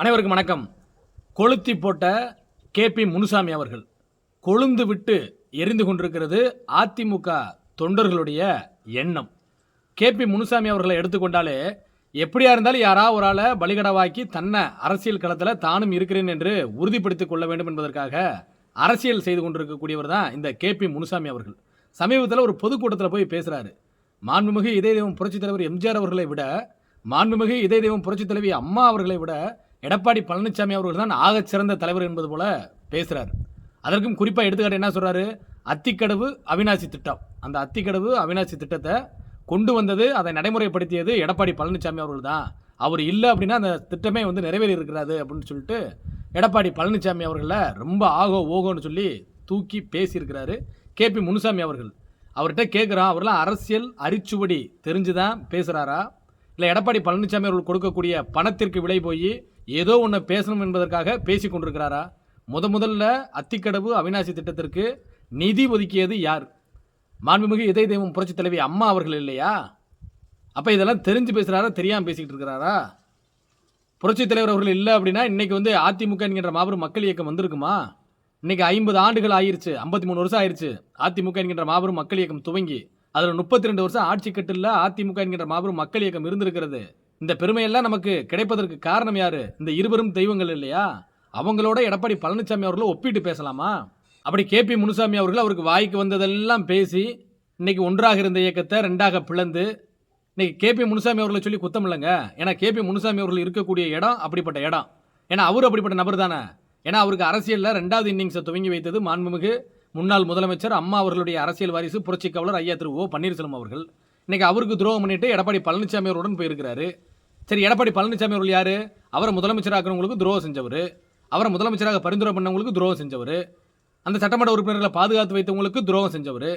அனைவருக்கும் வணக்கம். கொளுத்தி போட்ட கேபி முனுசாமி அவர்கள் கொழுந்து விட்டு எரிந்து கொண்டிருக்கிறது அதிமுக தொண்டர்களுடைய எண்ணம். கேபி முனுசாமி அவர்களை எடுத்துக்கொண்டாலே எப்படியா இருந்தாலும் யாராவது ஒரு ஆளை பலிகடவாக்கி தன்னை அரசியல் களத்தில் தானும் இருக்கிறேன் என்று உறுதிப்படுத்திக் கொள்ள வேண்டும் என்பதற்காக அரசியல் செய்து கொண்டிருக்கக்கூடியவர் தான் இந்த கேபி முனுசாமி அவர்கள். சமீபத்தில் ஒரு பொதுக்கூட்டத்தில் போய் பேசுகிறாரு மாண்புமிகு இதய தெய்வம் புரட்சித் தலைவர் எம்ஜிஆர் அவர்களை விட மாண்புமிகு இதய தெய்வம் புரட்சித் தலைவி அம்மா அவர்களை விட எடப்பாடி பழனிசாமி அவர்கள் தான் ஆகச் சிறந்த தலைவர் என்பது போல பேசுகிறார் அதற்கும் குறிப்பாக எடுத்துக்காட்டு என்ன சொல்கிறாரு அத்திக்கடவு அவினாசி திட்டம். அந்த அத்திக்கடவு அவினாசி திட்டத்தை கொண்டு வந்தது அதை நடைமுறைப்படுத்தியது எடப்பாடி பழனிசாமி அவர்கள் தான். அவர் இல்லை அப்படின்னா அந்த திட்டமே வந்து நிறைவேறி இருக்கிறாரு அப்படின்னு சொல்லிட்டு எடப்பாடி பழனிசாமி அவர்களை ரொம்ப ஆகோ ஓகோன்னு சொல்லி தூக்கி பேசியிருக்கிறாரு கேபி முனுசாமி அவர்கள். அவர்கிட்ட கேட்குறான் அவர்லாம் அரசியல் அரிச்சுவடி தெரிஞ்சு தான் பேசுகிறாரா இல்லை எடப்பாடி பழனிசாமி அவர்கள் கொடுக்கக்கூடிய பணத்திற்கு விலை போய் ஏதோ ஒன்று பேசணும் என்பதற்காக பேசி கொண்டிருக்கிறாரா? முத முதல்ல அத்திக்கடவு அவினாசி திட்டத்திற்கு நிதி ஒதுக்கியது யார்? மாண்புமிகு இதய தெய்வம் புரட்சித் தலைவி அம்மா அவர்கள் இல்லையா? அப்போ இதெல்லாம் தெரிஞ்சு பேசுகிறாரா தெரியாமல் பேசிக்கிட்டு இருக்கிறாரா? புரட்சித் தலைவர் அவர்கள் இல்லை அப்படின்னா இன்றைக்கி வந்து அதிமுக என்கின்ற மாபெரும் மக்கள் இயக்கம் வந்திருக்குமா? இன்றைக்கி ஐம்பது ஆண்டுகள் ஆயிடுச்சு ஐம்பத்தி மூணு வருஷம் ஆயிடுச்சு அதிமுக என்கின்ற மாபெரும் மக்கள் இயக்கம் துவங்கி அதில் முப்பத்தி ரெண்டு வருஷம் ஆட்சி கட்டில் அதிமுக என்கின்ற மாபெரும் மக்கள் இயக்கம் இருந்திருக்கிறது. இந்த பெருமையெல்லாம் நமக்கு கிடைப்பதற்கு காரணம் யாரு? இந்த இருவரும் தெய்வங்கள் இல்லையா? அவங்களோட எடப்பாடி பழனிசாமி அவர்களை ஒப்பிட்டு பேசலாமா? அப்படி கேபி முனுசாமி அவர்கள் அவருக்கு வாய்க்கு வந்ததெல்லாம் பேசி இன்னைக்கு ஒன்றாக இருந்த இயக்கத்தை ரெண்டாக பிளந்து இன்னைக்கு கேபி முனுசாமி அவர்களை சொல்லி குத்தம் இல்லைங்க? ஏன்னா கேபி முனுசாமி அவர்கள் இருக்கக்கூடிய இடம் அப்படிப்பட்ட இடம். ஏன்னா அவர் அப்படிப்பட்ட நபர் தானே? ஏன்னா அவருக்கு அரசியலில் ரெண்டாவது இன்னிங்ஸை துவங்கி வைத்தது மாண்புமிகு முன்னாள் முதலமைச்சர் அம்மா அவர்களுடைய அரசியல் வாரிசு புரட்சி கவலர் ஐயா திரு ஓ பன்னீர்செல்வம் அவர்கள். இன்னைக்கு அவருக்கு துரோகம் பண்ணிட்டு எடப்பாடி பழனிசாமி அவருடன் போயிருக்கிறாரு. சரி எடப்பாடி பழனிசாமி அவர்கள் யார்? அவரை முதலமைச்சராக்கிறவங்களுக்கு துரோகம் செஞ்சவர். அவரை முதலமைச்சராக பரிந்துரை பண்ணவங்களுக்கு துரோகம் செஞ்சவர். அந்த சட்டமன்ற உறுப்பினர்களை பாதுகாத்து வைத்தவங்களுக்கு துரோகம் செஞ்சவர்.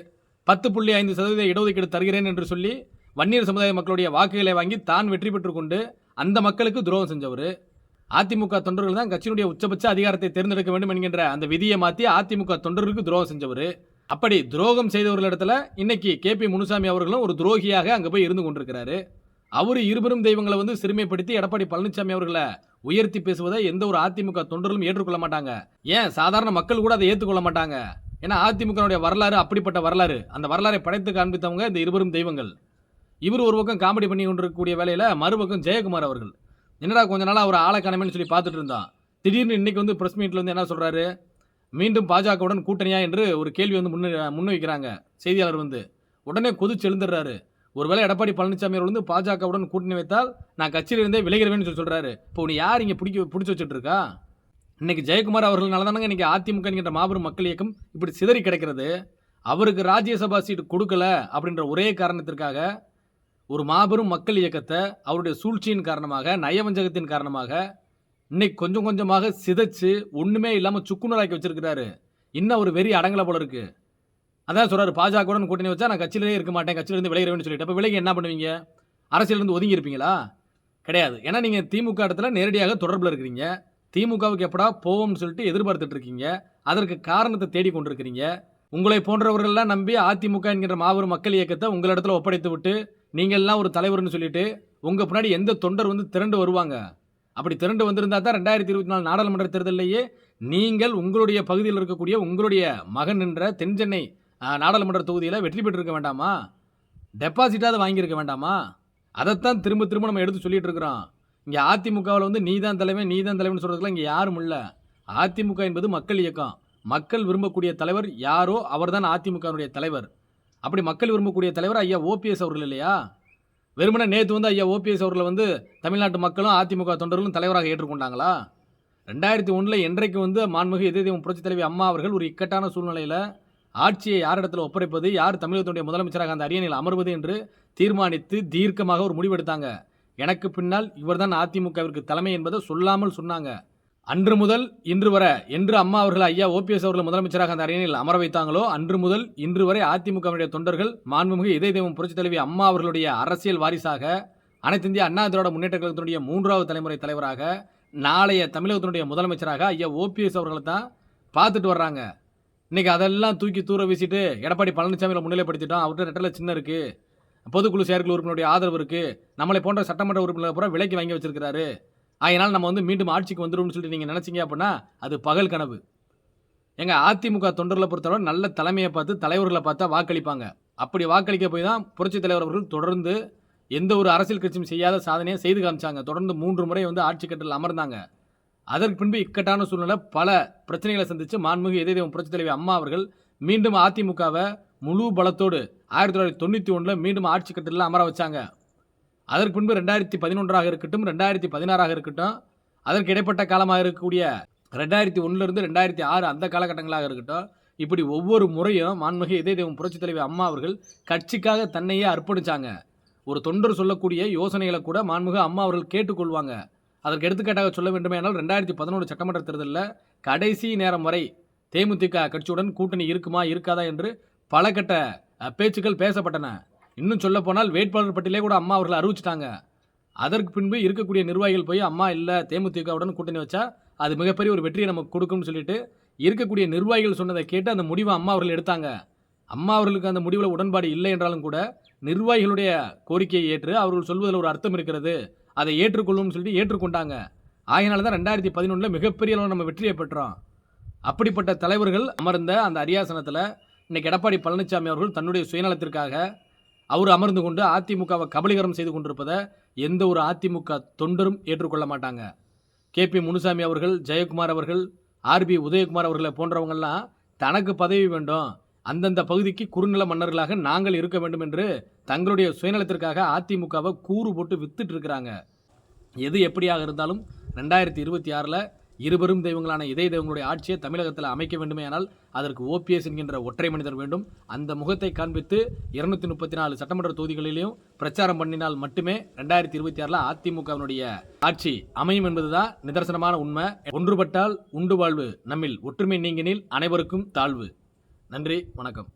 பத்து புள்ளி ஐந்து சதவீத இடஒதுக்கீடு தருகிறேன் என்று சொல்லி வன்னியர் சமுதாய மக்களுடைய வாக்குகளை வாங்கி தான் வெற்றி பெற்றுக்கொண்டு அந்த மக்களுக்கு துரோகம் செஞ்சவர். அதிமுக தொண்டர்கள் தான் கட்சியினுடைய உச்சபட்ச அதிகாரத்தை தேர்ந்தெடுக்க வேண்டும் என்கின்ற அந்த விதியை மாற்றி அதிமுக தொண்டர்களுக்கு துரோகம் செஞ்சவர். அப்படி துரோகம் செய்தவர்களிடத்துல இன்னைக்கு கே பி முனுசாமி அவர்களும் ஒரு துரோகியாக அங்கே போய் இருந்து கொண்டிருக்கிறாரு. அவர் இருவரும் தெய்வங்களை வந்து சிறுமைப்படுத்தி எடப்பாடி பழனிசாமி அவர்களை உயர்த்தி பேசுவதை எந்த ஒரு அதிமுக தொண்டர்களும் ஏற்றுக்கொள்ள மாட்டாங்க. ஏன்? சாதாரண மக்கள் கூட அதை ஏற்றுக்கொள்ள மாட்டாங்க. ஏன்னா அதிமுகனுடைய வரலாறு அப்படிப்பட்ட வரலாறு. அந்த வரலாறை படைத்து காண்பித்தவங்க இந்த இருவரும் தெய்வங்கள். இவர் ஒரு பக்கம் காமெடி பண்ணி கொண்டிருக்கக்கூடிய வேலையில் மறுபக்கம் ஜெயக்குமார் அவர்கள். என்னடா கொஞ்ச நாளாக அவர் ஆளை காணமேன்னு சொல்லி பார்த்துட்டு இருந்தான். திடீர்னு இன்னைக்கு வந்து பிரஸ் மீட்டில் வந்து என்ன சொல்கிறாரு மீண்டும் பாஜகவுடன் கூட்டணியா என்று ஒரு கேள்வி வந்து முன்ன முன்வைக்கிறாங்க செய்தியாளர் வந்து. உடனே கொதிச்செழுந்துடுறாரு ஒருவேளை எடப்பாடி பழனிசாமி அவர்கள் வந்து பாஜகவுடன் கூட்டணி வைத்தால் நான் கட்சியிலிருந்தே விலகிறவேன்னு சொல்லி சொல்கிறாரு இப்போ உன்னை யார் இங்கே பிடிக்க பிடிச்சி வச்சுட்டு இருக்கா இன்னைக்கு ஜெயக்குமார் அவர்களால தானங்க இன்னைக்கு அதிமுக என்கின்ற மாபெரும் மக்கள் இயக்கம் இப்படி சிதறி கிடக்கிறது. அவருக்கு ராஜ்யசபா சீட்டு கொடுக்கல அப்படின்ற ஒரே காரணத்திற்காக ஒரு மாபெரும் மக்கள் இயக்கத்தை அவருடைய சூழ்ச்சியின் காரணமாக நயவஞ்சகத்தின் காரணமாக இன்னைக்கு கொஞ்சம் கொஞ்சமாக சிதைச்சு ஒன்றுமே இல்லாமல் சுக்குநூறாக்கி வச்சிருக்கிறாரு. இன்னும் ஒரு வெறி அடங்கலை போல இருக்குது அதான் சொல்றாரு பாஜகவுடன் கூட்டணி வச்சா நான் கட்சியிலே இருக்க மாட்டேன் கட்சியிலேருந்து விளையிறேன்னு சொல்லிட்டு. அப்போ விலகி என்ன பண்ணுவீங்க? அரசியலேருந்து ஒதுங்கி இருப்பீங்களா? கிடையாது. ஏன்னா நீங்கள் திமுக இடத்துல நேரடியாக தொடர்பில் இருக்கிறீங்க. திமுகவுக்கு எப்படா போவோம்னு சொல்லிட்டு எதிர்பார்த்துட்டு இருக்கீங்க. அதற்கு காரணத்தை தேடி கொண்டிருக்கிறீங்க. உங்களை போன்றவர்கள்லாம் நம்பி அதிமுக என்கின்ற மாபெரும் மக்கள் இயக்கத்தை உங்களிடத்துல ஒப்படைத்து விட்டு நீங்கள்லாம் ஒரு தலைவர்னு சொல்லிட்டு உங்கள் பின்னாடி எந்த தொண்டர் வந்து திரண்டு வருவாங்க? அப்படி திரண்டு வந்திருந்தா தான் ரெண்டாயிரத்தி இருபத்தி நாலு நாடாளுமன்ற தேர்தலிலேயே நீங்கள் உங்களுடைய பகுதியில் இருக்கக்கூடிய உங்களுடைய மகன் என்ற தென்சென்னை சென்னை நாடாளுமன்ற தொகுதியில் வெற்றி பெற்றிருக்க வேண்டாமா? டெபாசிட்டாவது வாங்கியிருக்க வேண்டாமா? அதைத்தான் திரும்ப திரும்ப நம்ம எடுத்து சொல்லிகிட்டு இருக்கிறோம். இங்கே அதிமுகவில் வந்து நீ தான் தலைவன் நீ தான் தலைவன் சொல்கிறதுக்குலாம் இங்கே யாரும் இல்லை. அதிமுக என்பது மக்கள் இயக்கம். மக்கள் விரும்பக்கூடிய தலைவர் யாரோ அவர்தான் அதிமுகவினுடைய தலைவர். அப்படி மக்கள் விரும்பக்கூடிய தலைவர் ஐயா ஓபிஎஸ் அவர்கள் இல்லையா? வெறுமனே நேற்று வந்து ஐயா ஓபிஎஸ் அவர்களை வந்து தமிழ்நாட்டு மக்களும் அதிமுக தொண்டர்களும் தலைவராக ஏற்றுக்கொண்டாங்களா? ரெண்டாயிரத்தி ஒன்றில் என்றைக்கு வந்து மாண்புமிகு இதய புரட்சித் தலைவி அம்மா அவர்கள் ஒரு இக்கட்டான சூழ்நிலையில் ஆட்சியை யாரிடத்தில் ஒப்படைப்பது? யார் தமிழகத்தினுடைய முதலமைச்சராக அந்த அரியணையில் அமர்வது என்று தீர்மானித்து தீர்க்கமாக ஒரு முடிவெடுத்தாங்க. எனக்கு பின்னால் இவர்தான் அதிமுகவிற்கு தலைமை என்பதை சொல்லாமல் சொன்னாங்க. அன்று முதல் இன்று வரை என்று அம்மா அவர்கள் ஐயா ஓபிஎஸ் அவர்கள் முதலமைச்சராக அந்த அரியணையில் அமர வைத்தாங்களோ அன்று முதல் இன்று வரை அதிமுகவினுடைய தொண்டர்கள் மாண்புமிகு இதய தெய்வம் புரட்சி தலைவி அம்மா அவர்களுடைய அரசியல் வாரிசாக அனைத்து இந்திய அண்ணா திராவிட முன்னேற்ற கழகத்தினுடைய மூன்றாவது தலைமுறை தலைவராக நாளைய தமிழகத்தினுடைய முதலமைச்சராக ஐயா ஓபிஎஸ் அவர்களை தான் பார்த்துட்டு வர்றாங்க. இன்னைக்கு அதெல்லாம் தூக்கி தூர வீசிட்டு எடப்பாடி பழனிசாமியில் முன்னிலைப்படுத்திட்டோம் அவர்கிட்ட ரெட்டலை சின்ன இருக்குது பொதுக்குழு செயற்குழு உறுப்பினருடைய ஆதரவு இருக்குது நம்மளை போன்ற சட்டமன்ற உறுப்பினர் பூரா விலைக்கு வாங்கி வச்சிருக்கிறாரு. அதனால் நம்ம வந்து மீண்டும் ஆட்சிக்கு வந்துடும்னு சொல்லிட்டு நீங்கள் நினச்சிங்க அப்படின்னா அது பகல் கனவு. எங்கள் அதிமுக தொண்டர்களை பொறுத்தவரை நல்ல தலைமையை பார்த்து தலைவர்களை பார்த்தா வாக்களிப்பாங்க. அப்படி வாக்களிக்க போய் தான் புரட்சித் தலைவர் அவர்கள் தொடர்ந்து எந்த ஒரு அரசியல் கட்சியும் செய்யாத சாதனையை செய்து காமிச்சாங்க. தொடர்ந்து மூன்று முறை வந்து ஆட்சி கட்டில் அமர்ந்தாங்க. அதற்கு பின்பு இக்கட்டான சூழ்நிலை பல பிரச்சனைகளை சந்தித்து மாண்புமிகு இதய புரட்சித் தலைவி அம்மா அவர்கள் மீண்டும் அதிமுகவை முழு பலத்தோடு ஆயிரத்தி தொள்ளாயிரத்தி தொண்ணூற்றி ஒன்றில் மீண்டும் ஆட்சி கட்டில் அமர வச்சாங்க. அதற்கு பின்பு ரெண்டாயிரத்தி பதினொன்றாக இருக்கட்டும் ரெண்டாயிரத்தி பதினாறாக இருக்கட்டும் அதற்கு இடைப்பட்ட காலமாக இருக்கக்கூடிய ரெண்டாயிரத்தி ஒன்றுலேருந்து ரெண்டாயிரத்தி ஆறு அந்த காலகட்டங்களாக இருக்கட்டும் இப்படி ஒவ்வொரு முறையும் மாண்புமிகு இதய தெய்வம் புரட்சித் தலைவி அம்மா அவர்கள் கட்சிக்காக தன்னையே அர்ப்பணிச்சாங்க. ஒரு தொண்டர் சொல்லக்கூடிய யோசனைகளை கூட மாண்புமிகு அம்மா அவர்கள் கேட்டுக்கொள்வாங்க. அதற்கு எடுத்துக்காட்டாக சொல்ல வேண்டுமேனால் ரெண்டாயிரத்தி பதினொன்று சட்டமன்ற தேர்தலில் கடைசி நேரம் வரை தேமுதிக கட்சியுடன் கூட்டணி இருக்குமா இருக்காதா என்று பல கட்ட பேச்சுக்கள் பேசப்பட்டன. இன்னும் சொல்ல போனால் வேட்பாளர் பட்டியலே கூட அம்மா அவர்கள் அறிவிச்சிட்டாங்க. அதற்கு பின்பு இருக்கக்கூடிய நிர்வாகிகள் போய் அம்மா இல்லை தேமுதிகவுடன் கூட்டணி வச்சா அது மிகப்பெரிய ஒரு வெற்றியை நமக்கு கொடுக்கும்னு சொல்லிட்டு இருக்கக்கூடிய நிர்வாகிகள் சொன்னதை கேட்டு அந்த முடிவை அம்மா அவர்கள் எடுத்தாங்க. அம்மா அவர்களுக்கு அந்த முடிவில் உடன்பாடு இல்லை என்றாலும் கூட நிர்வாகிகளுடைய கோரிக்கையை ஏற்று அவர்கள் சொல்வதில் ஒரு அர்த்தம் இருக்கிறது. அதை ஏற்றுக்கொள்ளும்னு சொல்லிட்டு ஏற்றுக்கொண்டாங்க. ஆகையினால தான் ரெண்டாயிரத்தி பதினொன்றில் மிகப்பெரிய அளவில் நம்ம வெற்றியை பெற்றோம். அப்படிப்பட்ட தலைவர்கள் அமர்ந்த அந்த அரியாசனத்தில் இன்றைக்கி எடப்பாடி பழனிசாமி அவர்கள் தன்னுடைய சுயநலத்திற்காக அவர் அமர்ந்து கொண்டு அதிமுகவை கபலீகரம் செய்து கொண்டிருப்பதை எந்த ஒரு அதிமுக தொண்டரும் ஏற்றுக்கொள்ள மாட்டாங்க. கே பி முனுசாமி அவர்கள் ஜெயக்குமார் அவர்கள் ஆர்பி உதயகுமார் அவர்களை போன்றவங்கள்லாம் தனக்கு பதவி வேண்டும். அந்தந்த பகுதிக்கு குறுநில மன்னர்களாக நாங்கள் இருக்க வேண்டும் என்று தங்களுடைய சுயநலத்திற்காக அதிமுகவை கூறு போட்டு வித்துட்டு இருக்கிறாங்க. எது எப்படியாக இருந்தாலும் ரெண்டாயிரத்தி இருபத்தி ஆறில் இருபெரும் தெய்வங்களான இதய தெய்வங்களுடைய ஆட்சியை தமிழகத்தில் அமைக்க வேண்டுமேயானால் அதற்கு ஓபிஎஸ் என்கின்ற ஒற்றை மனிதர் வேண்டும். அந்த முகத்தை காண்பித்து இருநூத்தி முப்பத்தி நாலு சட்டமன்ற தொகுதிகளிலும் பிரச்சாரம் பண்ணினால் மட்டுமே ரெண்டாயிரத்தி இருபத்தி ஆறில் அதிமுகவினுடைய ஆட்சி அமையும் என்பதுதான் நிதர்சனமான உண்மை. ஒன்றுபட்டால் உண்டு வாழ்வு நம்மில் ஒற்றுமை நீங்கினில் அனைவருக்கும் தாழ்வு. நன்றி வணக்கம்.